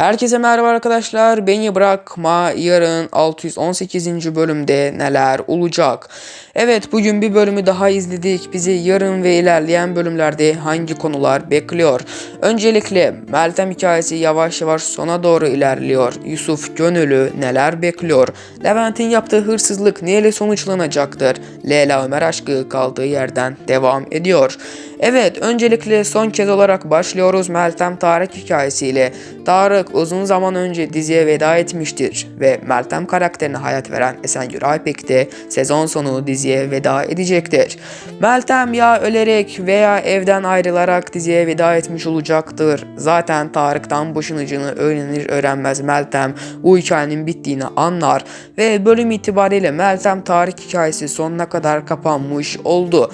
Herkese merhaba arkadaşlar. Beni bırakma. Yarın 618. bölümde neler olacak? Evet bugün bir bölümü daha izledik. Bizi yarın ve ilerleyen bölümlerde hangi konular bekliyor? Öncelikle Meltem hikayesi yavaş yavaş sona doğru ilerliyor. Yusuf Gönül'ü neler bekliyor? Levent'in yaptığı hırsızlık neyle sonuçlanacaktır? Leyla Ömer aşkı kaldığı yerden devam ediyor. Evet öncelikle son kez olarak başlıyoruz Meltem Tarık hikayesiyle. Tarık uzun zaman önce diziye veda etmiştir ve Meltem karakterine hayat veren Esengül Aypek de sezon sonu diziye veda edecektir. Meltem ya ölerek veya evden ayrılarak diziye veda etmiş olacaktır. Zaten Tarık'tan boşanacağını öğrenir öğrenmez Meltem bu hikayenin bittiğini anlar ve bölüm itibariyle Meltem Tarık hikayesi sonuna kadar kapanmış oldu.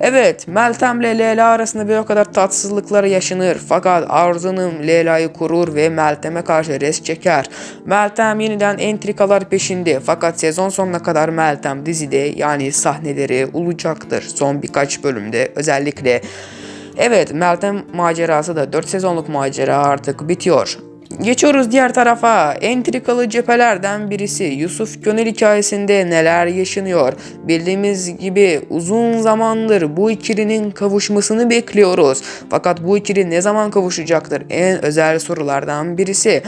Evet, Meltem'le Leyla arasında bir o kadar tatsızlıklar yaşanır. Fakat Arzu'nun Leyla'yı korur ve Meltem'e karşı res çeker. Meltem yeniden entrikalar peşinde. Fakat sezon sonuna kadar Meltem dizide yani sahneleri olacaktır. Son birkaç bölümde özellikle. Evet, Meltem macerası da 4 sezonluk macera artık bitiyor. Geçiyoruz diğer tarafa. Entrikalı cephelerden birisi Yusuf Gönül hikayesinde neler yaşanıyor? Bildiğimiz gibi uzun zamandır bu ikilinin kavuşmasını bekliyoruz. Fakat bu ikili ne zaman kavuşacaktır? En özel sorulardan birisi.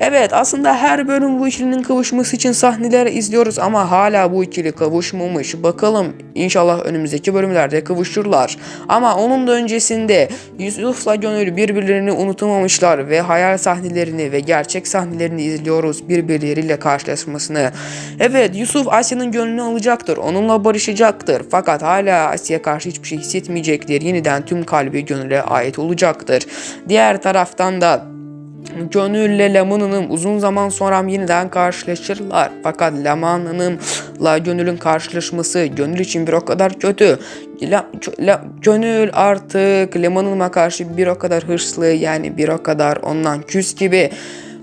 Evet aslında her bölüm bu ikilinin kavuşması için sahneler izliyoruz ama hala bu ikili kavuşmamış. Bakalım inşallah önümüzdeki bölümlerde kavuşurlar. Ama onun da öncesinde Yusuf'la Gönül birbirlerini unutamamışlar ve hayal sahnelerini ve gerçek sahnelerini izliyoruz birbirleriyle karşılaşmasını. Evet Yusuf Asya'nın gönlünü alacaktır. Onunla barışacaktır. Fakat hala Asya'ya karşı hiçbir şey hissetmeyecektir. Yeniden tüm kalbi Gönül'e ait olacaktır. Diğer taraftan da Gönül'le Leman Hanım uzun zaman sonra yeniden karşılaşırlar. Fakat Leman Hanım'la Gönül'ün karşılaşması Gönül için bir o kadar kötü. La, la, gönül artık Leman karşı bir o kadar hırslı yani bir o kadar ondan küs gibi.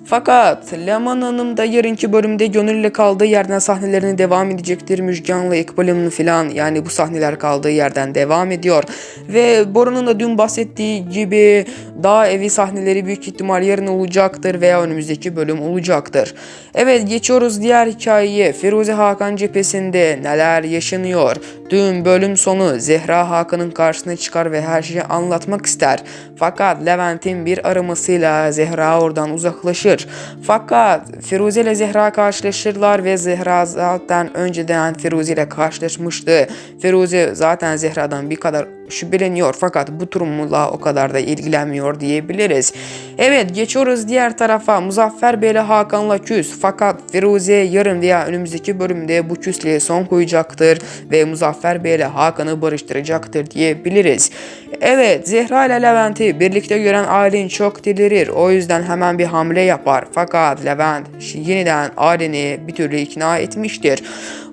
Fakat Leman Hanım da yarınki bölümde gönülle kaldığı yerden sahnelerine devam edecektir. Müjgan'la İkbal Hanım filan yani bu sahneler kaldığı yerden devam ediyor. Ve Bora'nın da dün bahsettiği gibi dağ evi sahneleri büyük ihtimal yarın olacaktır veya önümüzdeki bölüm olacaktır. Evet geçiyoruz diğer hikayeye. Firuze Hakan cephesinde neler yaşanıyor? Dün bölüm sonu Zehra Hakan'ın karşısına çıkar ve her şeyi anlatmak ister. Fakat Levent'in bir aramasıyla Zehra oradan uzaklaşır. Fakat Firuze ile Zehra karşılaşırlar ve Zehra zaten önceden Firuze ile karşılaşmıştı. Firuze zaten Zehra'dan bir kadar şüpheleniyor fakat bu durumla o kadar da ilgilenmiyor diyebiliriz. Evet geçiyoruz diğer tarafa Muzaffer Bey ile Hakan'la küs fakat Firuze yarın veya önümüzdeki bölümde bu küslüğe son koyacaktır ve Muzaffer Bey ile Hakan'ı barıştıracaktır diyebiliriz. Evet Zehra ile Levent'i birlikte gören Aylin çok delirir o yüzden hemen bir hamle yapar fakat Levent yeniden Aylin'i bir türlü ikna etmiştir.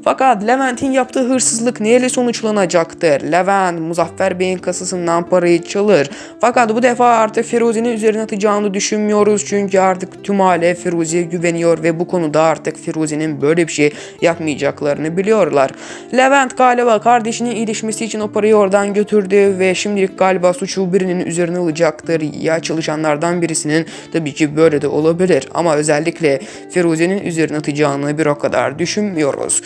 Fakat Levent'in yaptığı hırsızlık neyle sonuçlanacaktır? Levent Muzaffer Bey'in kasasından parayı çalır. Fakat bu defa artık Firuze'nin üzerine atacağını düşünmüyoruz. Çünkü artık tüm aile Firuze'ye güveniyor ve bu konuda artık Firuze'nin böyle bir şey yapmayacaklarını biliyorlar. Levent galiba kardeşinin iyileşmesi için o parayı oradan götürdü ve şimdilik galiba suçu birinin üzerine alacaktır. Ya çalışanlardan birisinin tabii ki böyle de olabilir. Ama özellikle Firuze'nin üzerine atacağını bir o kadar düşünmüyoruz.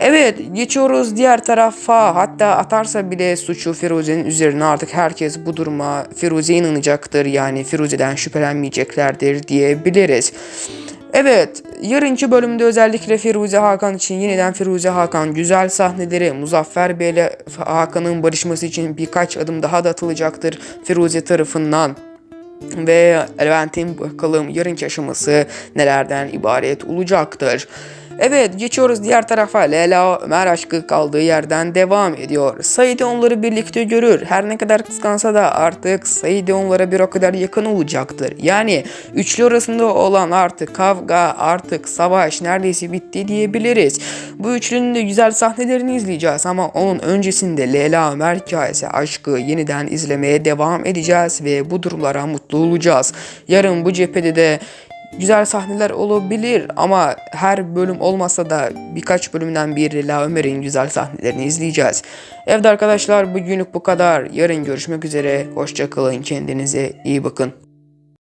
Evet geçiyoruz diğer tarafa hatta atarsa bile suçu Firuze'nin üzerine artık herkes bu duruma Firuze inanacaktır yani Firuze'den şüphelenmeyeceklerdir diyebiliriz. Evet, yarınki bölümde özellikle Firuze Hakan için yeniden Firuze Hakan güzel sahneleri Muzaffer Bey ile Hakan'ın barışması için birkaç adım daha da atılacaktır Firuze tarafından. Ve Levent'in bakalım yarınki aşaması nelerden ibaret olacaktır. Evet geçiyoruz diğer tarafa. Leyla Ömer aşkı kaldığı yerden devam ediyor. Saide onları birlikte görür. Her ne kadar kıskansa da artık Saide onlara bir o kadar yakın olacaktır. Yani üçlü arasında olan artık kavga, artık savaş neredeyse bitti diyebiliriz. Bu üçlünün de güzel sahnelerini izleyeceğiz ama onun öncesinde Leyla Ömer hikayesi aşkı yeniden izlemeye devam edeceğiz ve bu durumlara mutlu olacağız. Yarın bu cephede de güzel sahneler olabilir ama her bölüm olmasa da birkaç bölümden biri La Ömer'in güzel sahnelerini izleyeceğiz. Evet arkadaşlar bugünlük bu kadar. Yarın görüşmek üzere. Hoşçakalın. Kendinize iyi bakın.